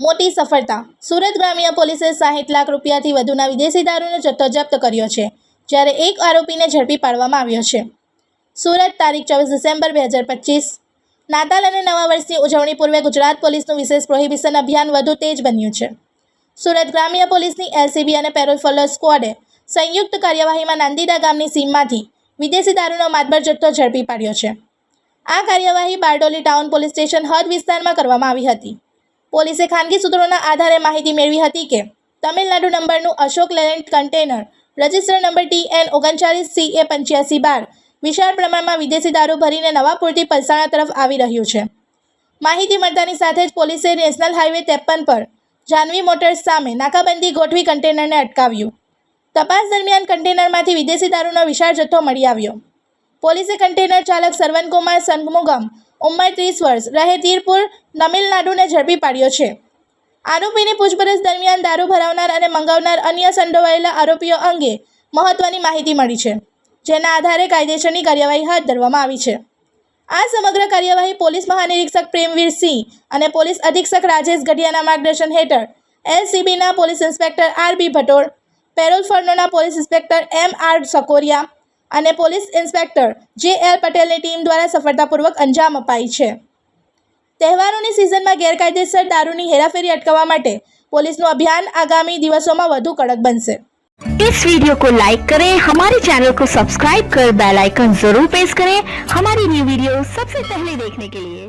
મોટી સફળતા. સુરત ગ્રામ્ય પોલીસે સાહીઠ લાખ રૂપિયાથી વધુના વિદેશી દારૂનો જથ્થો જપ્ત કર્યો છે, જ્યારે એક આરોપીને ઝડપી પાડવામાં આવ્યો છે. સુરત, તારીખ ચોવીસ ડિસેમ્બર બે હજાર પચીસ. નાતાલ અને નવા વર્ષની ઉજવણી પૂર્વે ગુજરાત પોલીસનું વિશેષ પ્રોહિબિશન અભિયાન વધુ તેજ બન્યું છે. સુરત ગ્રામ્ય પોલીસની એલસીબી અને પેરોલ ફોલર સ્ક્વોડે સંયુક્ત કાર્યવાહીમાં નાંદીડા ગામની સીમમાંથી વિદેશી દારૂનો માતબર જથ્થો ઝડપી પાડ્યો છે. આ કાર્યવાહી બારડોલી ટાઉન પોલીસ સ્ટેશન હદ વિસ્તારમાં કરવામાં આવી હતી. પોલીસે ખાનગી સૂત્રોના આધારે માહિતી મેળવી હતી કે તમિલનાડુ નંબરનું Ashok Leyland container, register number T N ઓગણચાલીસ સી એ પંચ્યાસી બાર, વિશાળ પ્રમાણમાં વિદેશી દારૂ ભરીને નવાપુરથી પલસાણા તરફ આવી રહ્યું છે. માહિતી મળતાની સાથે જ પોલીસે નેશનલ હાઈવે ત્રેપન પર જાનવી મોટર્સ સામે નાકાબંધી ગોઠવી કન્ટેનરને અટકાવ્યું. તપાસ દરમિયાન કન્ટેનરમાંથી વિદેશી દારૂનો વિશાળ જથ્થો મળી આવ્યો. પોલીસે કન્ટેનર ચાલક સરવનકુમાર સનમુગમ ઉંમર ત્રીસ વર્ષ. રહે તીરપુર, તમિલનાડુને ઝડપી પાડ્યો છે. આરોપીની પૂછપરછ દરમિયાન દારૂ ભરાવનાર અને મંગાવનાર અન્ય સંડોવાયેલા આરોપીઓ અંગે મહત્વની માહિતી મળી છે, જેના આધારે કાયદેસરની કાર્યવાહી હાથ ધરવામાં આવી છે. આ સમગ્ર કાર્યવાહી પોલીસ મહાનિરીક્ષક પ્રેમવીર સિંહ અને પોલીસ અધિક્ષક રાજેશ ગઢિયાના માર્ગદર્શન હેઠળ એલસીબીના police inspector R B Bhatol, parole ફર્નોના police inspector M R Sakoria અને પોલીસ ઇન્સ્પેક્ટર જે એલ પટેલની ટીમ દ્વારા સફળતાપૂર્વક અંજામ અપાઈ છે. તહેવારોની સિઝનમાં ગેરકાયદેસર દારૂની હેરાફેરી અટકાવવા માટે પોલીસનું અભિયાન આગામી દિવસોમાં વધુ કડક બનશે. इस वीडियो को लाइक करें, हमारे चैनल को सब्सक्राइब कर बेल आइकन जरूर प्रेस करें, हमारी न्यू वीडियो सबसे पहले देखने के लिए।